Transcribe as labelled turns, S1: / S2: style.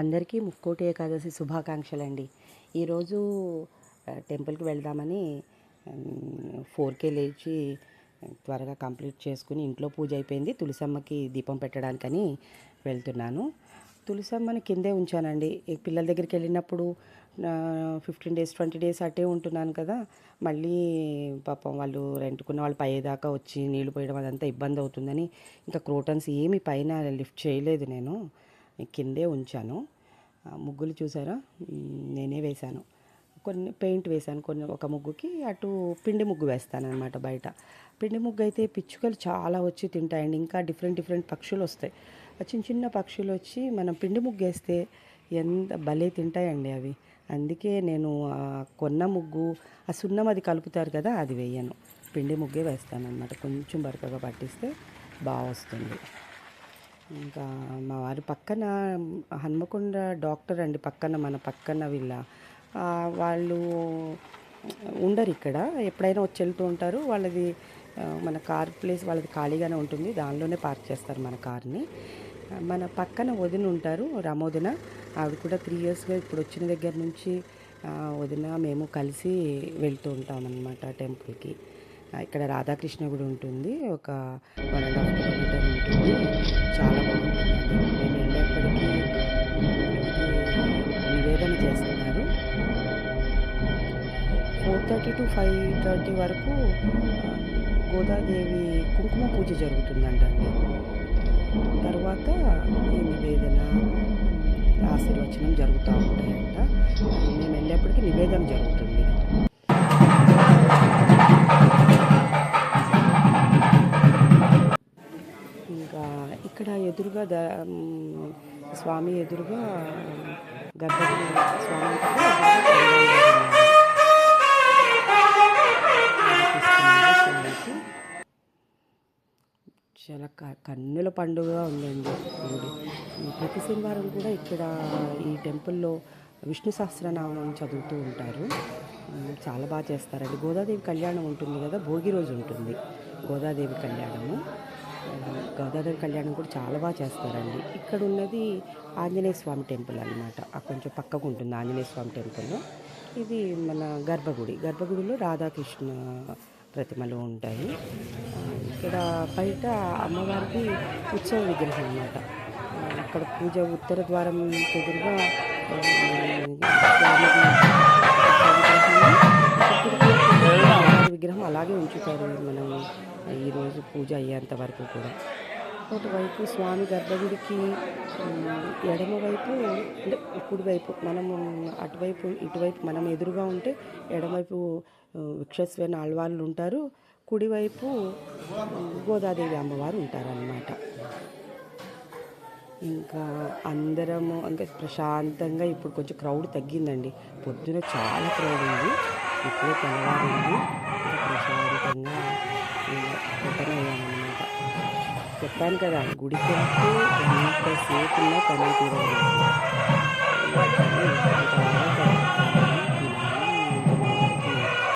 S1: అందరికీ ముక్కోటి ఏకాదశి శుభాకాంక్షలు అండి ఈరోజు టెంపుల్కి వెళ్దామని ఫోర్కే లేచి త్వరగా కంప్లీట్ చేసుకుని ఇంట్లో పూజ అయిపోయింది. తులసమ్మకి దీపం పెట్టడానికని వెళ్తున్నాను. తులసమ్మని కిందే ఉంచానండి. పిల్లల దగ్గరికి వెళ్ళినప్పుడు ఫిఫ్టీన్ డేస్ ట్వంటీ డేస్ అటే ఉంటున్నాను కదా. మళ్ళీ పాపం వాళ్ళు రెంట్కున్న వాళ్ళు పైదాకా వచ్చి నీళ్ళు పోయడం అదంతా ఇబ్బంది అవుతుందని ఇంకా క్రోటన్స్ ఏమి పైన లిఫ్ట్ చేయలేదు నేను. కిందే ఉంచాను. ముగ్గులు చూసారా? నేనే వేశాను. కొన్ని పెయింట్ వేశాను కొన్ని ఒక ముగ్గుకి. అటు పిండి ముగ్గు వేస్తాను అనమాట బయట. పిండి ముగ్గు అయితే పిచ్చుకలు చాలా వచ్చి తింటాయండి. ఇంకా డిఫరెంట్ డిఫరెంట్ పక్షులు వస్తాయి. ఆ చిన్న చిన్న పక్షులు వచ్చి మనం పిండి ముగ్గు వేస్తే ఎంత భలే తింటాయండి అవి. అందుకే నేను కొన్న ముగ్గు ఆ సున్నం అది కలుపుతారు కదా అది వేయను. పిండి ముగ్గే వేస్తాను అనమాట కొంచెం బరకగా పట్టిస్తే బాగా వస్తుంది ఇంకా మా వారి పక్కన హన్మకొండ డాక్టర్ అండి పక్కన మన పక్కన వీళ్ళ వాళ్ళు ఉండరు ఇక్కడ. ఎప్పుడైనా వచ్చి వెళ్తూ ఉంటారు. వాళ్ళది మన కార్ ప్లేస్ వాళ్ళది ఖాళీగానే ఉంటుంది. దానిలోనే పార్క్ చేస్తారు మన కార్ని. మన పక్కన వదిన ఉంటారు రమోదిన. ఆవిడ కూడా త్రీ ఇయర్స్గా ఇప్పుడు వచ్చిన దగ్గర నుంచి వదిన మేము కలిసి వెళ్తూ ఉంటాం అన్నమాట టెంపుల్కి ఇక్కడ రాధాకృష్ణ గుడి ఉంటుంది. ఒక వన్ అండ్ హాఫ్ కిలోమీటర్ ఉంటుంది. చాలా four thirty to five thirty వరకు గోదాదేవి కుంకుమ పూజ జరుగుతుందంటండి. తర్వాత ఈ నివేదన ఆశీర్వచనం జరుగుతూ ఉంటాయంట. మేము వెళ్ళేప్పటికీ నివేదన జరుగుతుంది. ఇంకా ఇక్కడ ఎదురుగా ద స్వామి ఎదురుగా గర్భ స్వామి చాలా క- కన్నుల పండుగ ఉందండి గుడి ప్రతి శనివారం కూడా ఇక్కడ ఈ టెంపుల్లో విష్ణు సహస్రనామం చదువుతూ ఉంటారు. చాలా బాగా చేస్తారండి. గోదాదేవి కళ్యాణం ఉంటుంది కదా భోగి రోజు ఉంటుంది గోదాదేవి కళ్యాణము. గోదాదేవి కళ్యాణం కూడా చాలా బాగా చేస్తారండి. ఇక్కడ ఉన్నది ఆంజనేయ స్వామి టెంపుల్ అనమాట కొంచెం పక్కకు ఉంటుంది ఆంజనేయ స్వామి టెంపుల్. ఇది మన గర్భగుడి. గర్భగుడిలో రాధాకృష్ణ ప్రతిమలు ఉంటాయి. ఇక్కడ బయట అమ్మవారికి ఉత్సవ విగ్రహం అన్నమాట. అక్కడ పూజ ఉత్తర ద్వారం ఎదురుగా విగ్రహం అలాగే ఉంచుతారు మనం ఈరోజు పూజ అయ్యేంత వరకు కూడా. ఒకవైపు స్వామి గర్భగుడికి ఎడమవైపు అంటే కుడివైపు మనము అటువైపు ఇటువైపు మనం ఎదురుగా ఉంటే ఎడమవైపు వృక్షస్వైన ఆళ్వాళ్ళు ఉంటారు. కుడివైపు గోదాదేవి అమ్మవారు ఉంటారన్నమాట. ఇంకా అందరము ఇంకా ప్రశాంతంగా ఇప్పుడు కొంచెం క్రౌడ్ తగ్గిందండి. పొద్దున చాలా క్రౌడ్ ఉంది. ఇప్పుడు తెల్లవారింది. ప్రశాంతంగా అనమాట చెప్పాను కదా గుడికి వెళ్తే ఎంతసేపు ఉన్నా పని తీరదు